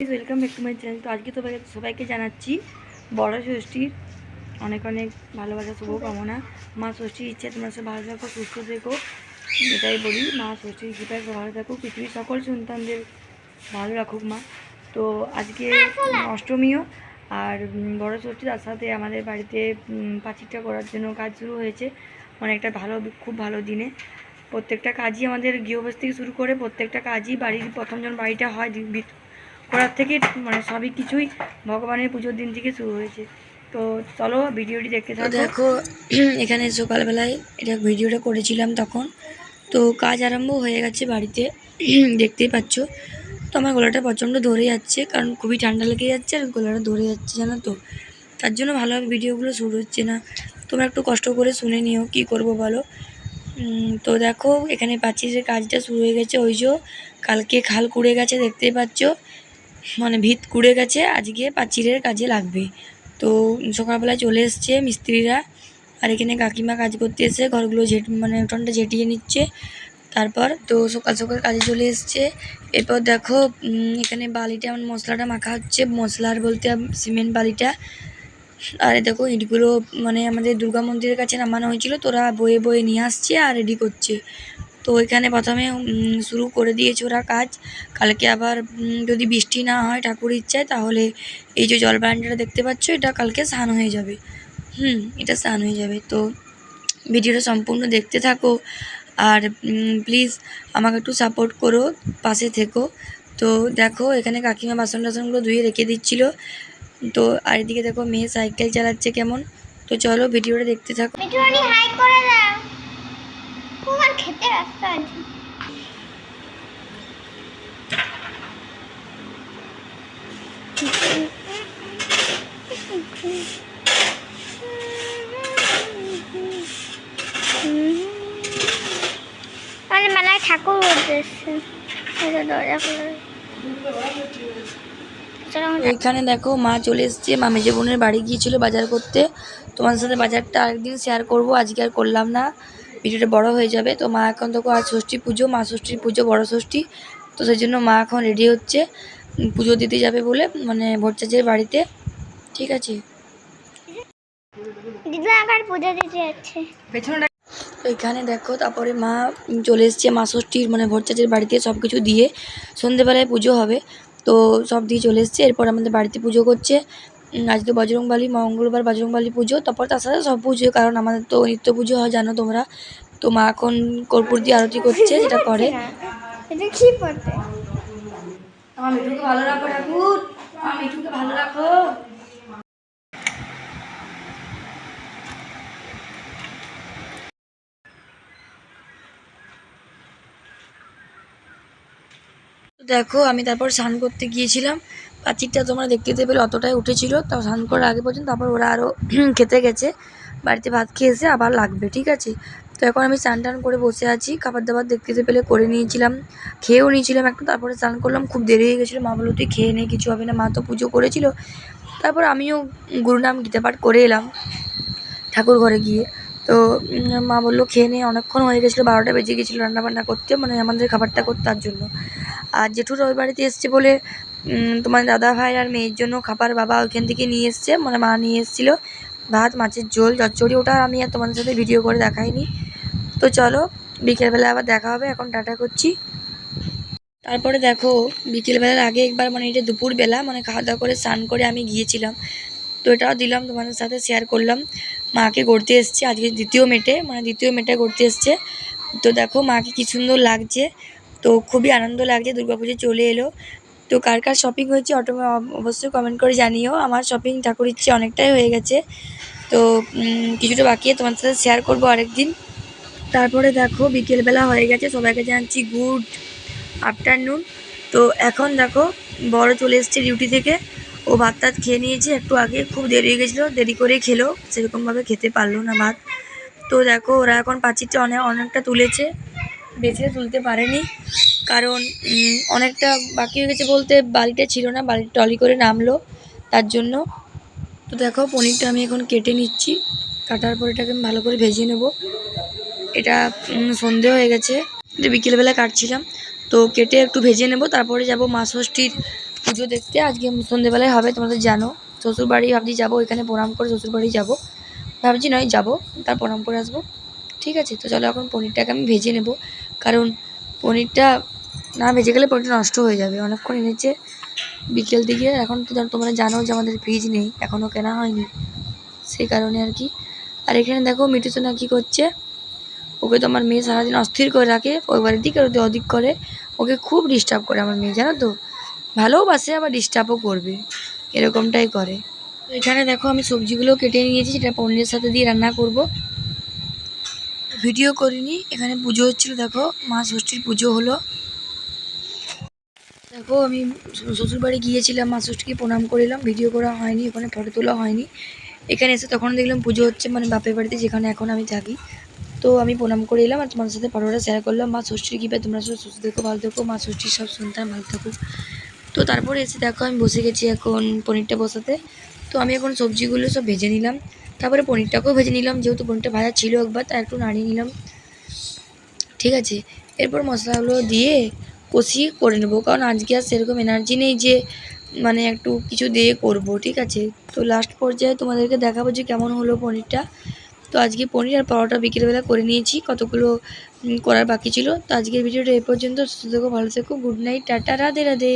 Welcome back to my channel তো আজকে সবাই সবাইকে জানাচ্ছি, বড় ষষ্ঠীর অনেক অনেক ভালোবাসা, শুভকামনা। মা ষষ্ঠীর ইচ্ছে, তোমরা সব ভালো থাকো, সুস্থ থেকো। এটাই বলি, মা ষষ্ঠীর কৃপায় ভালো থাকো পৃথিবীর সকল সন্তানদের ভালো রাখুক মা। তো আজকে অষ্টমীও, আর বড় ষষ্ঠী তার সাথে আমাদের বাড়িতে পাঁচিরটা করার জন্য কাজ শুরু হয়েছে। একটা ভালো, খুব ভালো দিনে। প্রত্যেকটা কাজই আমাদের গৃহবাস থেকে শুরু করে প্রত্যেকটা কাজই বাড়ির প্রথম যখন বাড়িটা হয় করার থেকে মানে সবই কিছুই ভগবানের পুজোর দিন থেকে শুরু হয়েছে। তো চলো ভিডিওটি দেখতে থাকো। দেখো, এখানে সকালবেলায় এটা ভিডিওটা করেছিলাম তখন। তো কাজ আরম্ভ হয়ে গেছে বাড়িতে, দেখতেই পাচ্ছ। তো আমার গলাটা প্রচণ্ড ধরে যাচ্ছে, কারণ খুবই ঠান্ডা লেগে যাচ্ছে আর গলাটা ধরে যাচ্ছে জানো তো। তার জন্য ভালোভাবে ভিডিওগুলো শুরু হচ্ছে না। তোমরা একটু কষ্ট করে শুনে নিও, কি করব বলো। তো দেখো, এখানে পাচ্ছি যে কাজটা শুরু হয়ে গেছে। ওই যে কালকে খাল কুড়ে গেছে, দেখতেই পাচ্ছ। মানে ভিত কুড়ে গেছে, আজকে পাচিরের কাজে লাগবে। তো সকালবেলা চলে এসছে মিস্ত্রিরা, আর এখানে কাকিমা কাজ করতে এসে ঘরগুলো ঝেট মানে উঠোনটা ঝেঁটিয়ে নিচ্ছে। তারপর তো সকাল সকাল কাজে চলে এসছে। এরপর দেখো এখানে বালিটা মানে মশলাটা মাখা হচ্ছে, মশলার বলতে সিমেন্ট বালিটা। আর দেখো ইটগুলো মানে আমাদের দুর্গা মন্দিরের কাছে নামানো হয়েছিল, তোরা বয়ে বয়ে নিয়ে আসছে আর রেডি করছে। তো এখানে প্রথমে শুরু করে দিয়েছে ওরা কাজ। কালকে আবার যদি বৃষ্টি না হয় ঠাকুর ইচ্ছায়, তাহলে এই যে জল বারান্দাটা দেখতে পাচ্ছ, এটা কালকে স্নান হয়ে যাবে। হুম, এটা স্নান হয়ে যাবে। তো ভিডিওটা সম্পূর্ণ দেখতে থাকো। আর প্লিজ আমাকে একটু সাপোর্ট করো, পাশে থেকো। তো দেখো, এখানে কাকিমা বাসন টাসনগুলো ধুয়ে রেখে দিচ্ছিল। তো আর এদিকে দেখো, মেয়ে সাইকেল চালাচ্ছে কেমন। তো চলো ভিডিওটা দেখতে থাকো। হাই করে ব্যস্ত আছি মানে মেলায় ঠাকুর। এখানে দেখো মা চলে এসছে। মা মেজে বোনের বাড়ি গিয়েছিল বাজার করতে। তোমাদের সাথে বাজারটা আরেকদিন শেয়ার করব। আজকে আর করলাম না। ভিডিওটা বড় হয়ে যাবে। তো মা এখন দেখো আজ ষষ্ঠী পুজো মা ষষ্ঠীর পুজো বড় ষষ্ঠী। তো সেই জন্য মা এখন রেডি হচ্ছে পুজো দিতে যাবে বলে মানে ভট্টাচার্যের বাড়িতে। ঠিক আছে? তো এখানে দেখো তারপরে মা চলে এসছে মা ষষ্ঠীর মানে ভট্টাচার্যের বাড়িতে সব কিছু দিয়ে সন্ধেবেলায় পুজো হবে। তো সব দিয়ে চলে এসছে এরপর আমাদের বাড়িতে পুজো করছে। উম, আজ তো বজরংবালি মঙ্গলবার বজরংবালি পুজো তারপর তার সাথে সব পুজো কারণ আমাদের তো নিত্য পুজো হয় জানো তোমরা। তো মা এখন কর্পূর দিয়ে আরতি করছে যেটা করে। এটা কি পড়তে আমার মিঠুকে ভালো রাখো ঠাকুর। আমার মিঠুকে ভালো রাখো। দেখো আমি তারপর স্নান করতে গিয়েছিলাম। পাচিরটা তোমরা দেখতে পেলে অতটাই উঠেছিল। তাও স্নান করার আগে পর্যন্ত তারপর ওরা আরও খেতে গেছে। বাড়িতে ভাত খেয়ে এসে আবার লাগবে, ঠিক আছে? তো এখন আমি স্নান টান করে বসে আছি। খাবার দাবার দেখতে পেলে করে নিয়েছিলাম, খেয়েও নিয়েছিলাম একটু। তারপরে স্নান করলাম, খুব দেরি হয়ে গেছিল। মা বলল, তুই খেয়ে নে, কিছু হবে না। মা তো পুজো করেছিল। তারপর আমিও গুরুনাম গীতাপাঠ করে এলাম ঠাকুর ঘরে গিয়ে। তো মা বলল, খেয়ে নে। অনেকক্ষণ হয়ে গেছিল, বারোটা বেজে গেছিল রান্নাবান্না করতে মানে আমাদের খাবারটা করতে তার জন্য। আর জেঠুর ওই বাড়িতে এসছে বলে তোমার দাদা ভাই আর মেয়ের জন্য খাবার বাবা ওইখান থেকে নিয়ে এসছে মানে মা নিয়ে এসেছিল। ভাত, মাছের ঝোল, চচ্চড়ি, ওটা আমি আর তোমাদের সাথে ভিডিও করে দেখাইনি। তো চলো, বিকেলবেলা আবার দেখা হবে, এখন টাটা করছি। তারপরে দেখো, বিকেলবেলার আগে একবার মানে এটা দুপুরবেলা মানে খাওয়া দাওয়া করে স্নান করে আমি গিয়েছিলাম। তো এটাও দিলাম, তোমাদের সাথে শেয়ার করলাম। মাকে গড়তে এসছে, আজকে দ্বিতীয় মেটে মানে দ্বিতীয় মেটে গড়তে এসছে। তো দেখো, মাকে কি সুন্দর লাগছে, তো খুবই আনন্দ লাগছে, দুর্গাপুজো চলে এলো। তো কার কার শপিং হয়েছে অটো অবশ্যই কমেন্ট করে জানিও। আমার শপিং ঠাকুর ইচ্ছে অনেকটাই হয়ে গেছে। তো কিছুটা বাকি তোমার সাথে শেয়ার করব আরেকদিন। তারপরে দেখো, বিকেলবেলা হয়ে গেছে, সবাইকে জানাচ্ছি গুড আফটারনুন তো এখন দেখো, বড় চলে এসছে ডিউটি থেকে। ও ভাত টাত খেয়ে নিয়েছে, একটু আগে খুব দেরি হয়ে গেছিল, দেরি করে খেলো, সেরকমভাবে খেতে পারল না ভাত। তো দেখো, ওরা এখন পাঁচিরটা অনেক অনেকটা তুলেছে, বেছে তুলতে পারেনি। কারণ অনেকটা বাকি হয়ে গেছে বলতে বালিটা ছিল না বালি টলি করে নামলো তার জন্য। তো দেখো, পনিরটা আমি এখন কেটে নিচ্ছি। কাটার পর এটাকে আমি ভালো করে ভেজে নেব। এটা সন্ধে হয়ে গেছে। বিকেলবেলা কাটছিলাম। তো কেটে একটু ভেজে নেব। তারপরে যাব মা ষষ্ঠীর পুজো দেখতে। আজকে সন্ধেবেলায় হবে তোমাদের জানো। শ্বশুরবাড়ি ভাবছি যাব, ওইখানে প্রণাম করে শ্বশুরবাড়ি যাব। ভাবছি নয়, যাব। তার প্রণাম করে আসব। ঠিক আছে, তো চলো এখন পনিরটাকে আমি ভেজে নেব। কারণ, পনিরটা না ভেজে গেলে পনিরটা নষ্ট হয়ে যাবে। অনেকক্ষণ এনেছে। বিকেল দিকে, এখন তো তোমরা জানো যে আমাদের ফ্রিজ নেই এখনও কেনা হয়নি। সেই কারণে আর কি। আর এখানে দেখো মিঠু সোনা কী করছে? ওকে তো আমার মেয়ে সারাদিন অস্থির করে রাখে, ওই বাড়ির দিকে ওদের অধিক করে। ওকে খুব ডিস্টার্ব করে আমার মেয়ে, জানো তো? ভালোবাসে আবার ডিস্টার্বও করবে। এরকমটাই করে। এখানে দেখো, আমি সবজিগুলো কেটে নিয়েছি সেটা পনিরের সাথে দিয়ে রান্না করব। ভিডিও করিনি, এখানে পুজো হচ্ছিল, দেখো, মা ষষ্ঠীর পুজো হলো। দেখো, আমি শ্বশুর বাড়ি গিয়েছিলাম মা ষষ্ঠীকে প্রণাম করিলাম, ভিডিও করা হয়নি, ওখানে ফটো তোলা হয়নি। এখানে এসে তখন দেখলাম পুজো হচ্ছে মানে বাপের বাড়িতে যেখানে এখন আমি থাকি। তো আমি প্রণাম করে এলাম আর তোমাদের সাথে ফটোটা শেয়ার করলাম। মা ষষ্ঠীর কী তোমরা সব সুস্থ থেকো, ভালো থেকো। মা ষষ্ঠীর সব সন্তান ভালো থাকুক। তো তারপরে এসে দেখো, আমি বসে গেছি এখন পনিরটা বসাতে। তো আমি এখন সবজিগুলো সব ভেজে নিলাম। তারপরে পনিরটাকেও ভেজে নিলাম, যেহেতু পনিরটা ভাজা ছিল একবার তা একটু নাড়িয়ে নিলাম। ঠিক আছে, এরপর মশলাগুলো দিয়ে কষিয়ে করে নেব। কারণ আজকে আর সেরকম এনার্জি নেই যে মানে একটু কিছু দিয়ে করব, ঠিক আছে? তো লাস্ট পর্যায়ে তোমাদেরকে দেখাবো যে কেমন হলো পনিরটা। তো আজকে পনির আর পরোটা বিকেলবেলা করে নিয়েছি, কতগুলো করার বাকি ছিল। তো আজকের ভিডিওটা এ পর্যন্ত, সুস্থ থেকো, ভালো থেকো good night tata, Radhe Radhe.